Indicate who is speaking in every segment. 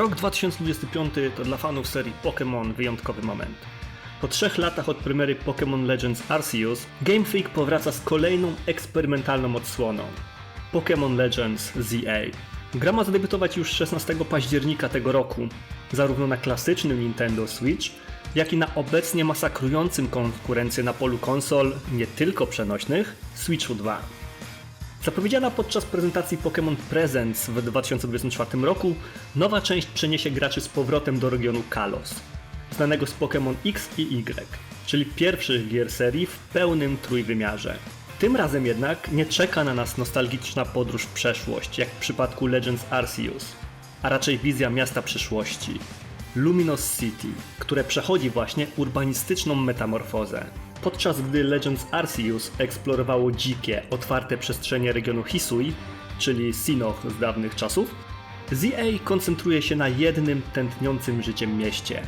Speaker 1: Rok 2025 to dla fanów serii Pokémon wyjątkowy moment. Po trzech latach od premiery Pokémon Legends Arceus, Game Freak powraca z kolejną eksperymentalną odsłoną. Pokémon Legends ZA. Gra ma zadebiutować już 16 października tego roku, zarówno na klasycznym Nintendo Switch, jak i na obecnie masakrującym konkurencję na polu konsol, nie tylko przenośnych, Switchu 2. Zapowiedziana podczas prezentacji Pokémon Presents w 2024 roku, nowa część przeniesie graczy z powrotem do regionu Kalos, znanego z Pokémon X i Y, czyli pierwszych gier serii w pełnym trójwymiarze. Tym razem jednak nie czeka na nas nostalgiczna podróż w przeszłość, jak w przypadku Legends Arceus, a raczej wizja miasta przyszłości. Luminous City, które przechodzi właśnie urbanistyczną metamorfozę. Podczas gdy Legends Arceus eksplorowało dzikie, otwarte przestrzenie regionu Hisui, czyli Sinoch z dawnych czasów, ZA koncentruje się na jednym tętniącym życiem mieście.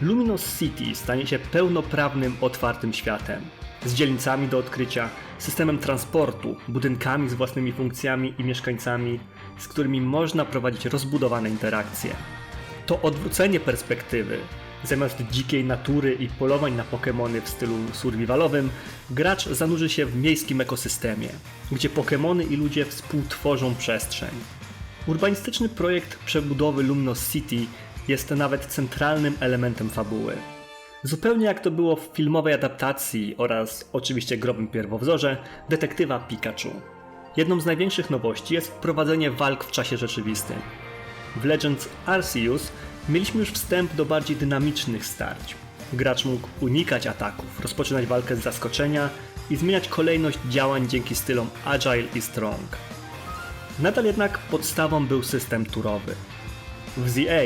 Speaker 1: Luminous City stanie się pełnoprawnym, otwartym światem, z dzielnicami do odkrycia, systemem transportu, budynkami z własnymi funkcjami i mieszkańcami, z którymi można prowadzić rozbudowane interakcje. To odwrócenie perspektywy. Zamiast dzikiej natury i polowań na Pokémony w stylu survivalowym, gracz zanurzy się w miejskim ekosystemie, gdzie Pokémony i ludzie współtworzą przestrzeń. Urbanistyczny projekt przebudowy Luminos City jest nawet centralnym elementem fabuły. Zupełnie jak to było w filmowej adaptacji oraz oczywiście grobym pierwowzorze detektywa Pikachu. Jedną z największych nowości jest wprowadzenie walk w czasie rzeczywistym. W Legends Arceus mieliśmy już wstęp do bardziej dynamicznych starć. Gracz mógł unikać ataków, rozpoczynać walkę z zaskoczenia i zmieniać kolejność działań dzięki stylom Agile i Strong. Nadal jednak podstawą był system turowy. W ZA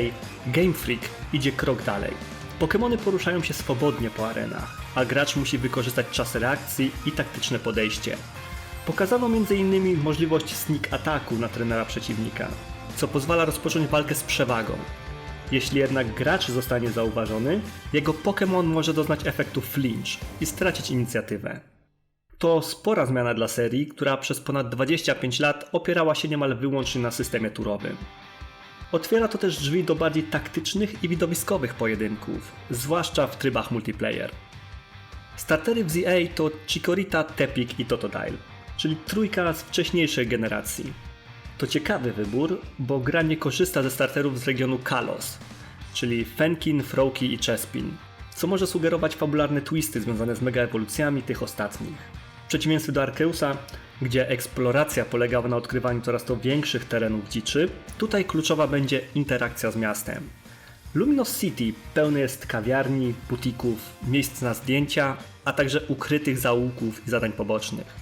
Speaker 1: Game Freak idzie krok dalej. Pokémony poruszają się swobodnie po arenach, a gracz musi wykorzystać czas reakcji i taktyczne podejście. Pokazano m.in. możliwość sneak ataku na trenera przeciwnika, co pozwala rozpocząć walkę z przewagą. Jeśli jednak gracz zostanie zauważony, jego Pokémon może doznać efektu flinch i stracić inicjatywę. To spora zmiana dla serii, która przez ponad 25 lat opierała się niemal wyłącznie na systemie turowym. Otwiera to też drzwi do bardziej taktycznych i widowiskowych pojedynków, zwłaszcza w trybach multiplayer. Startery w ZA to Chikorita, Tepik i Totodile, czyli trójka z wcześniejszej generacji. To ciekawy wybór, bo gra nie korzysta ze starterów z regionu Kalos, czyli Fenkin, Froakie i Chespin, co może sugerować fabularne twisty związane z mega ewolucjami tych ostatnich. W przeciwieństwie do Arkeusa, gdzie eksploracja polegała na odkrywaniu coraz to większych terenów dziczy, tutaj kluczowa będzie interakcja z miastem. Luminous City pełne jest kawiarni, butików, miejsc na zdjęcia, a także ukrytych zaułków i zadań pobocznych.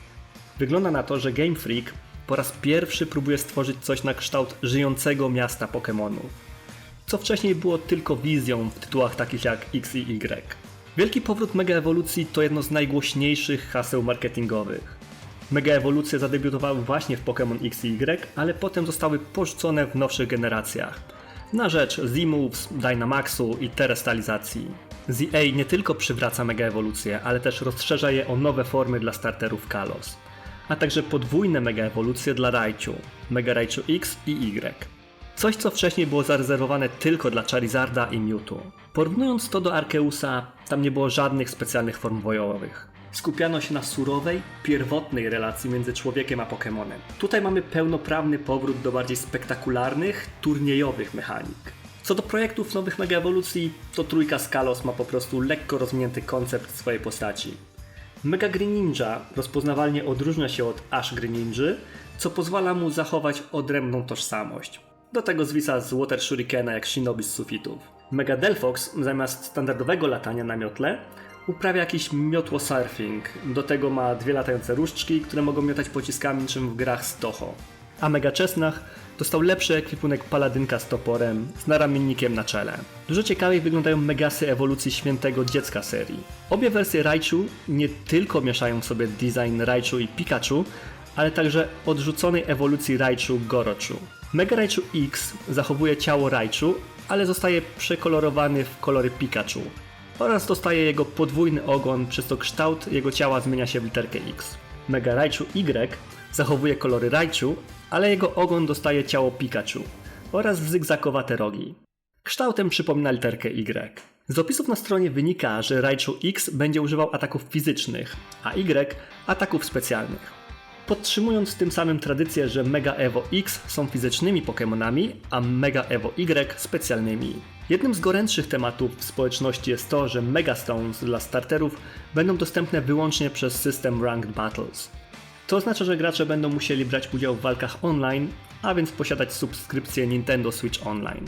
Speaker 1: Wygląda na to, że Game Freak po raz pierwszy próbuje stworzyć coś na kształt żyjącego miasta Pokémonów, co wcześniej było tylko wizją w tytułach takich jak X i Y. Wielki powrót Mega Ewolucji to jedno z najgłośniejszych haseł marketingowych. Mega ewolucje zadebiutowały właśnie w Pokémon X i Y, ale potem zostały porzucone w nowszych generacjach. Na rzecz Z-Moves, Dynamaxu i terestalizacji. ZA nie tylko przywraca Mega Ewolucje, ale też rozszerza je o nowe formy dla starterów Kalos. A także podwójne Mega Ewolucje dla Raichu, Mega Raichu X i Y. Coś, co wcześniej było zarezerwowane tylko dla Charizarda i Mewtwo. Porównując to do Arkeusa, tam nie było żadnych specjalnych form bojowych. Skupiano się na surowej, pierwotnej relacji między człowiekiem a Pokémonem. Tutaj mamy pełnoprawny powrót do bardziej spektakularnych, turniejowych mechanik. Co do projektów nowych Mega Ewolucji, to trójka Skalos ma po prostu lekko rozwinięty koncept swojej postaci. Mega Greninja rozpoznawalnie odróżnia się od Ash Greninja, co pozwala mu zachować odrębną tożsamość. Do tego zwisa z Water Shurikena jak Shinobi z sufitów. Mega Delphox zamiast standardowego latania na miotle uprawia jakiś miotło surfing. Do tego ma dwie latające różdżki, które mogą miotać pociskami niczym w grach z Toho. A Mega Czesnach dostał lepszy ekwipunek paladynka z toporem, z naramiennikiem na czele. Dużo ciekawiej wyglądają megasy ewolucji świętego dziecka serii. Obie wersje Raichu nie tylko mieszają w sobie design Raichu i Pikachu, ale także odrzuconej ewolucji Raichu Gorochu. Mega Raichu X zachowuje ciało Raichu, ale zostaje przekolorowany w kolory Pikachu oraz dostaje jego podwójny ogon, przez co kształt jego ciała zmienia się w literkę X. Mega Raichu Y zachowuje kolory Raichu, ale jego ogon dostaje ciało Pikachu oraz zygzakowate rogi. Kształtem przypomina literkę Y. Z opisów na stronie wynika, że Raichu X będzie używał ataków fizycznych, a Y ataków specjalnych. Podtrzymując tym samym tradycję, że Mega Evo X są fizycznymi Pokémonami, a Mega Evo Y specjalnymi. Jednym z gorętszych tematów w społeczności jest to, że Mega Stones dla starterów będą dostępne wyłącznie przez system Ranked Battles. To oznacza, że gracze będą musieli brać udział w walkach online, a więc posiadać subskrypcję Nintendo Switch Online.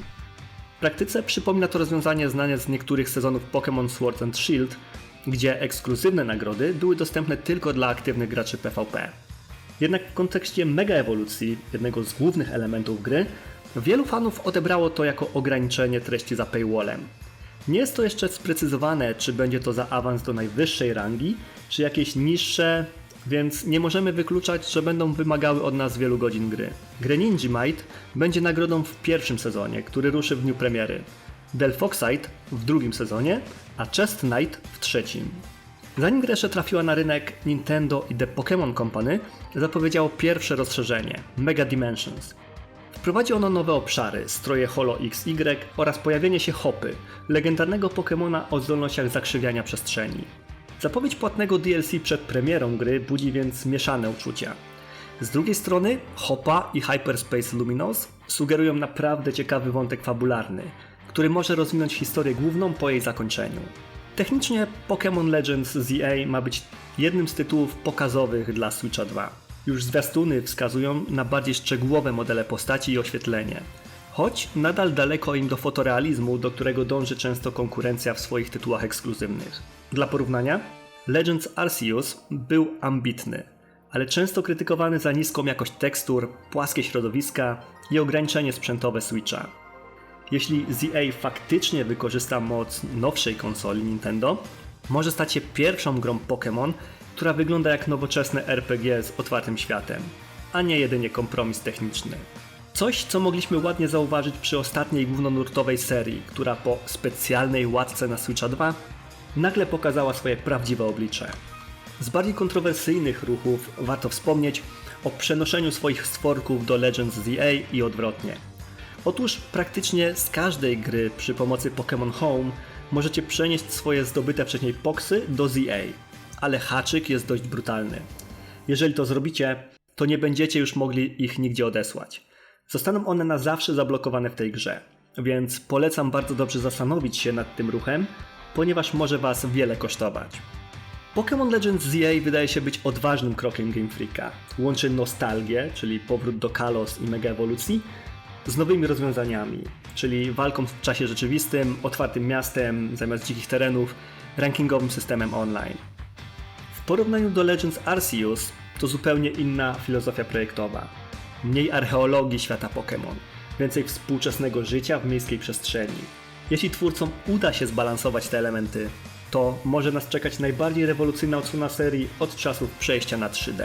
Speaker 1: W praktyce przypomina to rozwiązanie znane z niektórych sezonów Pokémon Sword and Shield, gdzie ekskluzywne nagrody były dostępne tylko dla aktywnych graczy PvP. Jednak w kontekście mega ewolucji, jednego z głównych elementów gry, wielu fanów odebrało to jako ograniczenie treści za paywallem. Nie jest to jeszcze sprecyzowane, czy będzie to za awans do najwyższej rangi, czy jakieś niższe, więc nie możemy wykluczać, że będą wymagały od nas wielu godzin gry. Greninja będzie nagrodą w pierwszym sezonie, który ruszy w dniu premiery. Delphoxite w drugim sezonie, a Chest Knight w trzecim. Zanim gra trafiła na rynek, Nintendo i The Pokémon Company zapowiedziało pierwsze rozszerzenie Mega Dimensions. Wprowadzi ono nowe obszary, stroje Holo XY oraz pojawienie się Hopy, legendarnego Pokémona o zdolnościach zakrzywiania przestrzeni. Zapowiedź płatnego DLC przed premierą gry budzi więc mieszane uczucia. Z drugiej strony, Hopa i Hyperspace Luminous sugerują naprawdę ciekawy wątek fabularny, który może rozwinąć historię główną po jej zakończeniu. Technicznie Pokémon Legends z EA ma być jednym z tytułów pokazowych dla Switcha 2. Już zwiastuny wskazują na bardziej szczegółowe modele postaci i oświetlenie. Choć nadal daleko im do fotorealizmu, do którego dąży często konkurencja w swoich tytułach ekskluzywnych. Dla porównania, Legends Arceus był ambitny, ale często krytykowany za niską jakość tekstur, płaskie środowiska i ograniczenie sprzętowe Switcha. Jeśli ZA faktycznie wykorzysta moc nowszej konsoli Nintendo, może stać się pierwszą grą Pokémon, która wygląda jak nowoczesne RPG z otwartym światem, a nie jedynie kompromis techniczny. Coś, co mogliśmy ładnie zauważyć przy ostatniej głównonurtowej serii, która po specjalnej łatce na Switcha 2 nagle pokazała swoje prawdziwe oblicze. Z bardziej kontrowersyjnych ruchów warto wspomnieć o przenoszeniu swoich stworków do Legends ZA i odwrotnie. Otóż praktycznie z każdej gry przy pomocy Pokémon Home możecie przenieść swoje zdobyte wcześniej poksy do ZA, ale haczyk jest dość brutalny. Jeżeli to zrobicie, to nie będziecie już mogli ich nigdzie odesłać. Zostaną one na zawsze zablokowane w tej grze, więc polecam bardzo dobrze zastanowić się nad tym ruchem, ponieważ może Was wiele kosztować. Pokémon Legends ZA wydaje się być odważnym krokiem Game Freaka. Łączy nostalgię, czyli powrót do Kalos i Mega Ewolucji, z nowymi rozwiązaniami, czyli walką w czasie rzeczywistym, otwartym miastem zamiast dzikich terenów, rankingowym systemem online. W porównaniu do Legends Arceus to zupełnie inna filozofia projektowa. Mniej archeologii świata Pokémon, więcej współczesnego życia w miejskiej przestrzeni. Jeśli twórcom uda się zbalansować te elementy, to może nas czekać najbardziej rewolucyjna odsłona serii od czasów przejścia na 3D.